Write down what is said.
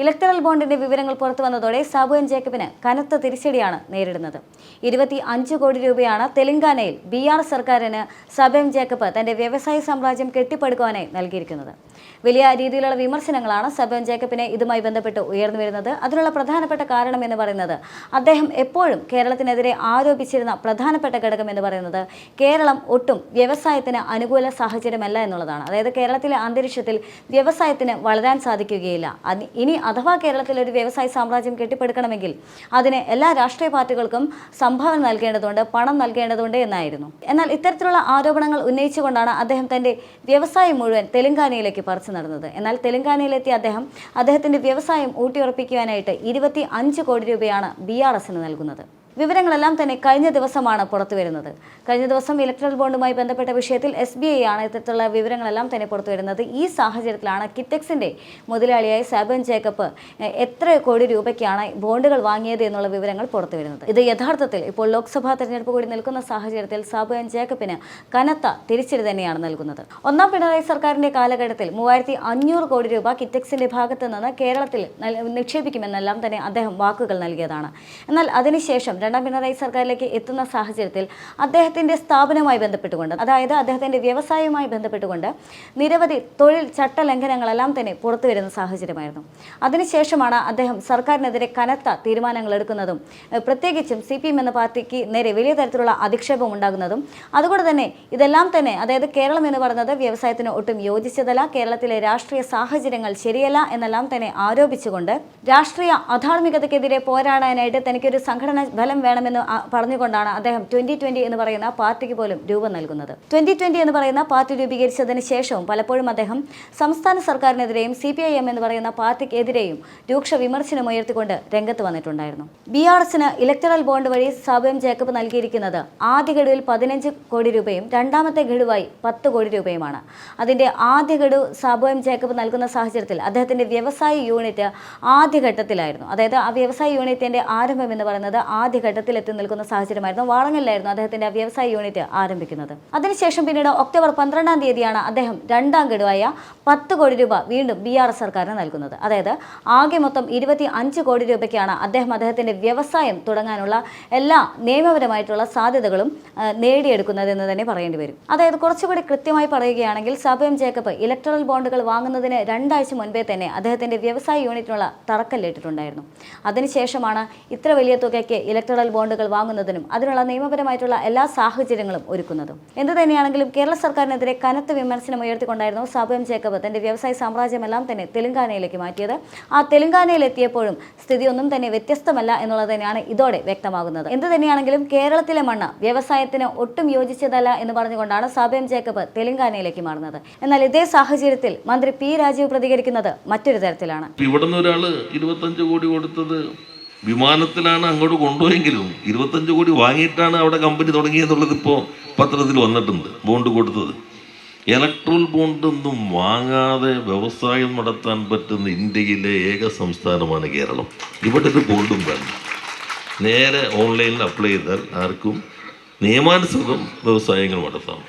Electoral ബോണ്ടിന്റെ വിവരങ്ങൾ പുറത്തു വന്നതോടെ സാബു എൻ ജേക്കബിന് കനത്ത തിരിച്ചടിയാണ് നേരിടുന്നത്. ഇരുപത്തി അഞ്ച് കോടി രൂപയാണ് തെലങ്കാനയിൽ ബി ആർ സർക്കാരിന് സാബു എം ജേക്കബ് തന്റെ വ്യവസായ സാമ്രാജ്യം കെട്ടിപ്പടുക്കുവാനായി നൽകിയിരിക്കുന്നത്. വലിയ രീതിയിലുള്ള വിമർശനങ്ങളാണ് സാബു എം ജേക്കബിനെ ഇതുമായി ബന്ധപ്പെട്ട് ഉയർന്നു വരുന്നത്. അതിനുള്ള പ്രധാനപ്പെട്ട കാരണം എന്ന് പറയുന്നത് അദ്ദേഹം എപ്പോഴും കേരളത്തിനെതിരെ ആരോപിച്ചിരുന്ന പ്രധാനപ്പെട്ട ഘടകം എന്ന് പറയുന്നത് കേരളം ഒട്ടും വ്യവസായത്തിന് അനുകൂല സാഹചര്യമല്ല എന്നുള്ളതാണ്. അതായത് കേരളത്തിലെ അന്തരീക്ഷത്തിൽ വ്യവസായത്തിന് വളരാൻ സാധിക്കുകയില്ല. ഇനി അഥവാ കേരളത്തിൽ ഒരു വ്യവസായ സാമ്രാജ്യം കെട്ടിപ്പടുക്കണമെങ്കിൽ അതിന് എല്ലാ രാഷ്ട്രീയ പാർട്ടികൾക്കും സംഭാവന നൽകേണ്ടതുണ്ട് പണം നൽകേണ്ടതുണ്ട് എന്നായിരുന്നു. എന്നാൽ ഇത്തരത്തിലുള്ള ആരോപണങ്ങൾ ഉന്നയിച്ചുകൊണ്ടാണ് അദ്ദേഹം തന്റെ വ്യവസായം മുഴുവൻ തെലങ്കാനയിലേക്ക് പറിച്ചു നടന്നത്. എന്നാൽ തെലങ്കാനയിലെത്തിയ അദ്ദേഹം അദ്ദേഹത്തിന്റെ വ്യവസായം ഊട്ടിയുറപ്പിക്കുവാനായിട്ട് ഇരുപത്തി അഞ്ച് കോടി രൂപയാണ് ബി ആർ എസിന് നൽകുന്നത്. വിവരങ്ങളെല്ലാം തന്നെ കഴിഞ്ഞ ദിവസമാണ് പുറത്തു വരുന്നത്. കഴിഞ്ഞ ദിവസം ഇലക്ട്രൽ ബോണ്ടുമായി ബന്ധപ്പെട്ട വിഷയത്തിൽ എസ് ബി ഐ ആണ് ഇത്തരത്തിലുള്ള വിവരങ്ങളെല്ലാം തന്നെ പുറത്തു വരുന്നത്. ഈ സാഹചര്യത്തിലാണ് കിറ്റെക്സിന്റെ മുതലാളിയായ സാബൻ ജേക്കബ് എത്ര കോടി രൂപയ്ക്കാണ് ബോണ്ടുകൾ വാങ്ങിയത് എന്നുള്ള വിവരങ്ങൾ പുറത്തു വരുന്നത്. ഇത് യഥാർത്ഥത്തിൽ ഇപ്പോൾ ലോക്സഭാ തെരഞ്ഞെടുപ്പ് കൂടി നിൽക്കുന്ന സാഹചര്യത്തിൽ സാബൻ ജേക്കബിന് കനത്ത തിരിച്ചടി തന്നെയാണ് നൽകുന്നത്. ഒന്നാം പിണറായി സർക്കാരിന്റെ കാലഘട്ടത്തിൽ മൂവായിരത്തി അഞ്ഞൂറ് കോടി രൂപ കിറ്റെക്സിന്റെ ഭാഗത്ത് നിന്ന് കേരളത്തിൽ നിക്ഷേപിക്കുമെന്നെല്ലാം തന്നെ അദ്ദേഹം വാക്കുകൾ നൽകിയതാണ്. എന്നാൽ അതിനുശേഷം രണ്ടാം പിണറായി സർക്കാരിലേക്ക് എത്തുന്ന സാഹചര്യത്തിൽ അദ്ദേഹത്തിന്റെ സ്ഥാപനവുമായി ബന്ധപ്പെട്ടുകൊണ്ട് അതായത് അദ്ദേഹത്തിന്റെ വ്യവസായവുമായി ബന്ധപ്പെട്ടുകൊണ്ട് നിരവധി തൊഴിൽ ചട്ടലംഘനങ്ങളെല്ലാം തന്നെ പുറത്തു വരുന്ന സാഹചര്യമായിരുന്നു. അതിനുശേഷമാണ് അദ്ദേഹം സർക്കാരിനെതിരെ കനത്ത തീരുമാനങ്ങൾ എടുക്കുന്നതും പ്രത്യേകിച്ചും സി പി എം എന്ന പാർട്ടിക്ക് നേരെ വലിയ തരത്തിലുള്ള അധിക്ഷേപം ഉണ്ടാകുന്നതും അതുകൊണ്ട് തന്നെ ഇതെല്ലാം തന്നെ അതായത് കേരളം എന്ന് പറയുന്നത് വ്യവസായത്തിന് ഒട്ടും യോജിച്ചതല്ല കേരളത്തിലെ രാഷ്ട്രീയ സാഹചര്യങ്ങൾ ശരിയല്ല എന്നെല്ലാം തന്നെ ആരോപിച്ചുകൊണ്ട് രാഷ്ട്രീയ അധാർമികതയ്ക്കെതിരെ പോരാടാനായിട്ട് തനിക്കൊരു സംഘടന ബലം വേണമെന്ന് പറഞ്ഞുകൊണ്ടാണ് അദ്ദേഹം ട്വന്റി ട്വന്റി എന്ന് പറയുന്ന പാർട്ടിക്ക് പോലും രൂപം നൽകുന്നത്. ട്വന്റി ട്വന്റി എന്ന് പറയുന്ന പാർട്ടി രൂപീകരിച്ചതിന് ശേഷവും പലപ്പോഴും അദ്ദേഹം സംസ്ഥാന സർക്കാരിനെതിരെയും സി പി ഐ എം എന്ന് പറയുന്ന പാർട്ടിക്കെതിരെയും രൂക്ഷ വിമർശനം ഉയർത്തിക്കൊണ്ട് രംഗത്ത് വന്നിട്ടുണ്ടായിരുന്നു. ബി ആർ എസിന് ഇലക്ടറൽ ബോണ്ട് വഴി സാബുഎം ജേക്കബ് നൽകിയിരിക്കുന്നത് ആദ്യ ഗഡുവിൽ പതിനഞ്ച് കോടി രൂപയും രണ്ടാമത്തെ ഗഡുവായി പത്ത് കോടി രൂപയുമാണ്. അതിന്റെ ആദ്യ ഗഡു സാബുഎം ജേക്കബ് നൽകുന്ന സാഹചര്യത്തിൽ അദ്ദേഹത്തിന്റെ വ്യവസായ യൂണിറ്റ് ആദ്യഘട്ടത്തിലായിരുന്നു അതായത് ആ വ്യവസായ യൂണിറ്റിന്റെ ആരംഭം എന്ന് പറയുന്നത് ആദ്യഘട്ടത്തിൽ എത്തി നിൽക്കുന്ന സാഹചര്യമായിരുന്നു വാളങ്ങലിലായിരുന്നു അദ്ദേഹത്തിന്റെ വ്യവസായ യൂണിറ്റ് ആരംഭിക്കുന്നത്. അതിനുശേഷം പിന്നീട് ഒക്ടോബർ പന്ത്രണ്ടാം തീയതിയാണ് അദ്ദേഹം രണ്ടാം ഗഡുവായ പത്ത് കോടി രൂപ വീണ്ടും ബി ആർ എസ് സർക്കാരിന് നൽകുന്നത്. അതായത് ആകെ മൊത്തം ഇരുപത്തി അഞ്ച് കോടി രൂപയ്ക്കാണ് അദ്ദേഹം അദ്ദേഹത്തിന്റെ വ്യവസായം തുടങ്ങാനുള്ള എല്ലാ നിയമപരമായിട്ടുള്ള സാധ്യതകളും ആ, നേടിയെടുക്കുന്നത് എന്ന് തന്നെ പറയേണ്ടി വരും. അതായത് കുറച്ചുകൂടി കൃത്യമായി പറയുകയാണെങ്കിൽ സബ്എം ജേക്കബ് ഇലക്ട്രൽ ബോണ്ടുകൾ വാങ്ങുന്നതിന് രണ്ടാഴ്ച മുൻപേ തന്നെ അദ്ദേഹത്തിന്റെ വ്യവസായ യൂണിറ്റിനുള്ള തറക്കല്ലിട്ടിട്ടുണ്ടായിരുന്നു. അതിനുശേഷമാണ് ഇത്ര വലിയ തുകയ്ക്ക് ഇലക്ട്രൽ ബോണ്ടുകൾ വാങ്ങുന്നതിനും അതിനുള്ള നിയമപരമായിട്ടുള്ള എല്ലാ സാഹചര്യങ്ങളും ഒരുക്കുന്നതും. എന്ത് തന്നെയാണെങ്കിലും കേരള സർക്കാരിനെതിരെ കനത്ത വിമർശനം ഉയർത്തിക്കൊണ്ടായിരുന്നു സാബം ജേക്കബ് തന്റെ വ്യവസായ സാമ്രാജ്യമെല്ലാം തന്നെ തെലങ്കാനയിലേക്ക് മാറ്റിയത്. ആ തെലങ്കാനയിൽ എത്തിയപ്പോഴും സ്ഥിതി ഒന്നും തന്നെ വ്യത്യസ്തമല്ല എന്നുള്ളത് തന്നെയാണ് ഇതോടെ വ്യക്തമാകുന്നത്. എന്ത് തന്നെയാണെങ്കിലും കേരളത്തിലെ മണ്ണ് വ്യവസായത്തിന് ഒട്ടും യോജിച്ചതല്ല എന്ന് പറഞ്ഞുകൊണ്ടാണ് സാബം ജേക്കബ് തെലങ്കാനയിലേക്ക് മാറുന്നത്. എന്നാൽ ഇതേ സാഹചര്യത്തിൽ മന്ത്രി പി രാജീവ് പ്രതികരിക്കുന്നത് മറ്റൊരു തരത്തിലാണ്. ഇവിടുന്ന് ഒരാൾ ഇരുപത്തഞ്ച് കോടി കൊടുത്തത് വിമാനത്തിലാണ് അങ്ങോട്ട് കൊണ്ടുപോയെങ്കിലും ഇരുപത്തഞ്ച് കോടി വാങ്ങിയിട്ടാണ് അവിടെ കമ്പനി തുടങ്ങിയെന്നുള്ളത് ഇപ്പോൾ പത്രത്തിൽ വന്നിട്ടുണ്ട് ബോണ്ട് കൊടുത്തത്. ഇലക്ട്രോൾ ബോണ്ടൊന്നും വാങ്ങാതെ വ്യവസായം നടത്താൻ പറ്റുന്ന ഇന്ത്യയിലെ ഏക സംസ്ഥാനമാണ് കേരളം. ഇവിടെ ഒരു ബോണ്ടും വേണ്ട. നേരെ ഓൺലൈനിൽ അപ്ലൈ ചെയ്താൽ ആർക്കും നിയമാനുസൃതം വ്യവസായങ്ങൾ നടത്താം.